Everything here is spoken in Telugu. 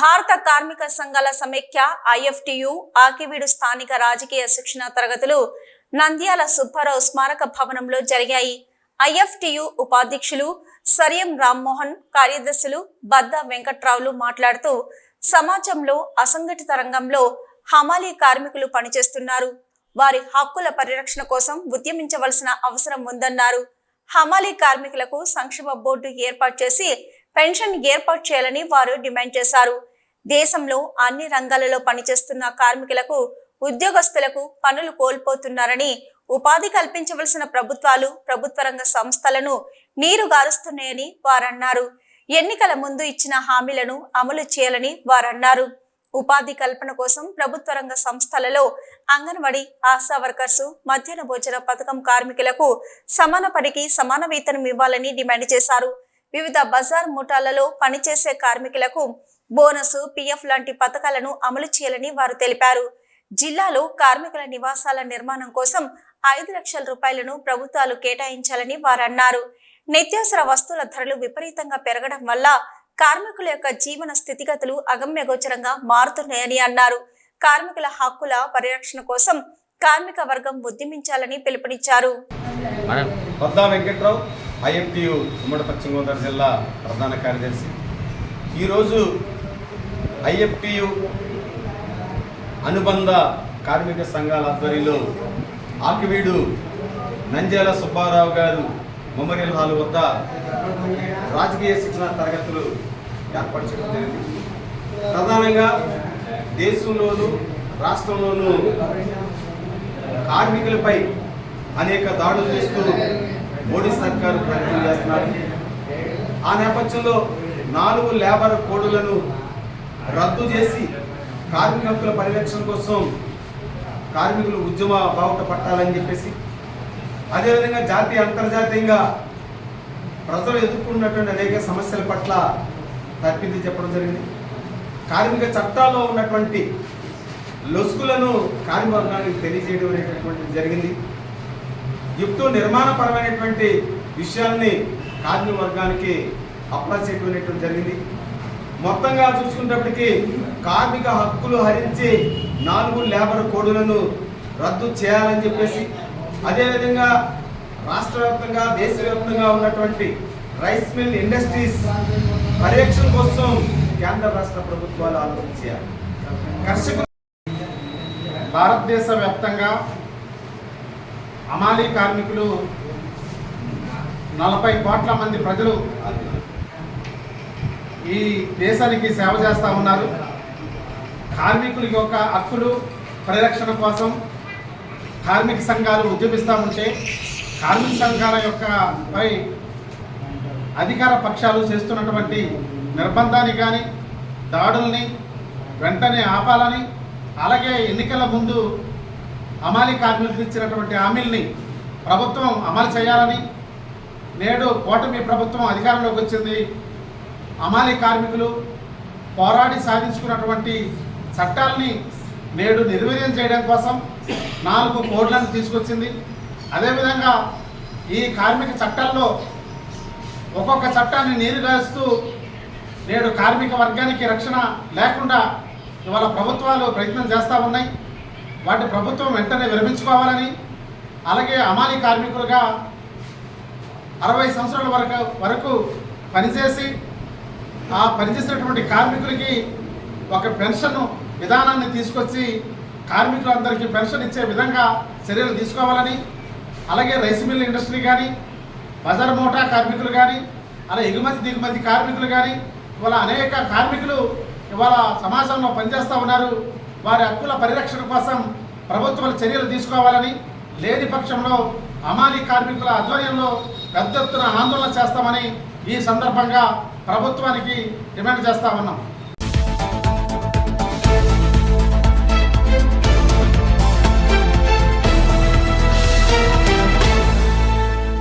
భారత కార్మిక సంఘాల సమైక్య ఐఎఫ్టియు ఆకివీడు స్థానిక రాజకీయ శిక్షణ తరగతులు నంద్యాల సుబ్బారావు స్మారక భవనంలో జరిగాయి. ఐఎఫ్టియు ఉపాధ్యక్షులు సరియం రామ్మోహన్ కార్యదర్శులు బద్ద వెంకట్రావులు మాట్లాడుతూ సమాజంలో అసంఘటిత రంగంలో హమాలీ కార్మికులు పనిచేస్తున్నారు. వారి హక్కుల పరిరక్షణ కోసం ఉద్యమించవలసిన అవసరం ఉందన్నారు. హమాలీ కార్మికులకు సంక్షేమ బోర్డు ఏర్పాటు చేసి పెన్షన్ ఏర్పాటు చేయాలని వారు డిమాండ్ చేశారు. దేశంలో అన్ని రంగాలలో పనిచేస్తున్న కార్మికులకు ఉద్యోగస్తులకు పనులు కోల్పోతున్నారని ఉపాధి కల్పించవలసిన ప్రభుత్వాలు ప్రభుత్వ రంగ సంస్థలను నీరు గారుస్తున్నాయని వారన్నారు. ఎన్నికల ముందు ఇచ్చిన హామీలను అమలు చేయాలని వారన్నారు. ఉపాధి కల్పన కోసం ప్రభుత్వ రంగ సంస్థలలో అంగన్వాడీ ఆశా వర్కర్స్ మధ్యాహ్న భోజన పథకం కార్మికులకు సమాన పనికి సమాన వేతనం ఇవ్వాలని డిమాండ్ చేశారు. వివిధ బజార్ ముఠాలలో పనిచేసే కార్మికులకు బోనస్ పిఎఫ్ లాంటి పథకాలను అమలు చేయాలని వారు తెలిపారు. జిల్లాలో కార్మికుల నివాసాల నిర్మాణం కోసం ఐదు లక్షల రూపాయలను ప్రభుత్వాలు కేటాయించాలని వారు అన్నారు. నిత్యావసర వస్తువుల ధరలు విపరీతంగా పెరగడం వల్ల కార్మికుల యొక్క జీవన స్థితిగతులు అగమ్యగోచరంగా మారుతున్నాయని అన్నారు. కార్మికుల హక్కుల పరిరక్షణ కోసం కార్మిక వర్గం ఉద్యమించాలని పిలుపునిచ్చారు. మనం ఉమ్మడి పశ్చిమ గోదావరి జిల్లా ప్రధాన కార్యదర్శి. ఈరోజు ఐఎఫ్టియు అనుబంధ కార్మిక సంఘాల ఆధ్వర్యంలో ఆకివీడు నంద్యాల సుబ్బారావు గారు మెమోరియల్ హాల్ వద్ద రాజకీయ శిక్షణ తరగతులు ఏర్పాటు చేయడం జరిగింది. ప్రధానంగా దేశంలోనూ రాష్ట్రంలోనూ కార్మికులపై అనేక దాడులు చేస్తూ మోడీ సర్కారు ప్రయత్నం చేస్తున్నారు. ఆ నేపథ్యంలో నాలుగు లేబర్ కోడులను రద్దు చేసి కార్మిక హక్కుల పరిరక్షణ కోసం కార్మికులు ఉద్యమ బావుట పట్టాలని చెప్పేసి అదేవిధంగా జాతీయ అంతర్జాతీయంగా ప్రజలు ఎదుర్కొన్నటువంటి అనేక సమస్యల పట్ల తర్పింది చెప్పడం జరిగింది. కార్మిక చట్టాల్లో ఉన్నటువంటి లొసుగులను కార్మిక వర్గానికి తెలియజేయడం అనేటటువంటిది జరిగింది. గిఫ్ట్ నిర్మాణపరమైనటువంటి విషయాల్ని కార్మిక వర్గానికి అప్లై చేయడం జరిగింది. మొత్తంగా చూసుకున్నప్పటికీ కార్మిక హక్కులు హరించి నాలుగు లేబర్ కోడులను రద్దు చేయాలని చెప్పేసి అదేవిధంగా రాష్ట్ర వ్యాప్తంగా దేశవ్యాప్తంగా ఉన్నటువంటి రైస్ మిల్ ఇండస్ట్రీస్ పర్యవేక్షణ కోసం కేంద్ర రాష్ట్ర ప్రభుత్వాలు ఆలోచించారు కర్షకులు భారతదేశ వ్యాప్తంగా అమాలి కార్మికులు నలభై కోట్ల మంది ప్రజలు ఈ దేశానికి సేవ చేస్తూ ఉన్నారు. కార్మికుల యొక్క హక్కులు పరిరక్షణ కోసం కార్మిక సంఘాలు ఉద్యమిస్తూ ఉంటే కార్మిక సంఘాల యొక్క పై అధికార పక్షాలు చేస్తున్నటువంటి నిర్బంధాన్ని కానీ దాడుల్ని వెంటనే ఆపాలని అలాగే ఎన్నికల ముందు అమాలి కార్మికులకు ఇచ్చినటువంటి హామీల్ని ప్రభుత్వం అమలు చేయాలని నేడు కూటమి ప్రభుత్వం అధికారంలోకి వచ్చింది. అమాలి కార్మికులు పోరాడి సాధించుకున్నటువంటి చట్టాలని నేడు నిర్వీర్యం చేయడం కోసం నాలుగు కోడ్లను తీసుకొచ్చింది. అదేవిధంగా ఈ కార్మిక చట్టాల్లో ఒక్కొక్క చట్టాన్ని నీరు నీరుగారుస్తూ నేడు కార్మిక వర్గానికి రక్షణ లేకుండా ఇవాళ ప్రభుత్వాలు ప్రయత్నం చేస్తూ ఉన్నాయి. వాటి ప్రభుత్వం వెంటనే విరమించుకోవాలని అలాగే అమాలి కార్మికులుగా అరవై సంవత్సరాల వరకు వరకు పనిచేసి ఆ పనిచేసినటువంటి కార్మికులకి ఒక పెన్షన్ విధానాన్ని తీసుకొచ్చి కార్మికులందరికీ పెన్షన్ ఇచ్చే విధంగా చర్యలు తీసుకోవాలని అలాగే రైస్ మిల్ ఇండస్ట్రీ కానీ బజార్ మోటా కార్మికులు కానీ అలా ఎగుమతి దిగుమతి కార్మికులు కానీ ఇవాళ అనేక కార్మికులు ఇవాళ సమాజంలో పనిచేస్తూ ఉన్నారు. వారి హక్కుల పరిరక్షణ కోసం ప్రభుత్వాలు చర్యలు తీసుకోవాలని లేని పక్షంలో అమాలి కార్మికుల ఆధ్వర్యంలో పెద్ద ఎత్తున ఆందోళన చేస్తామని ఈ సందర్భంగా ప్రభుత్వానికి డిమాండ్ చేస్తా ఉన్నాం.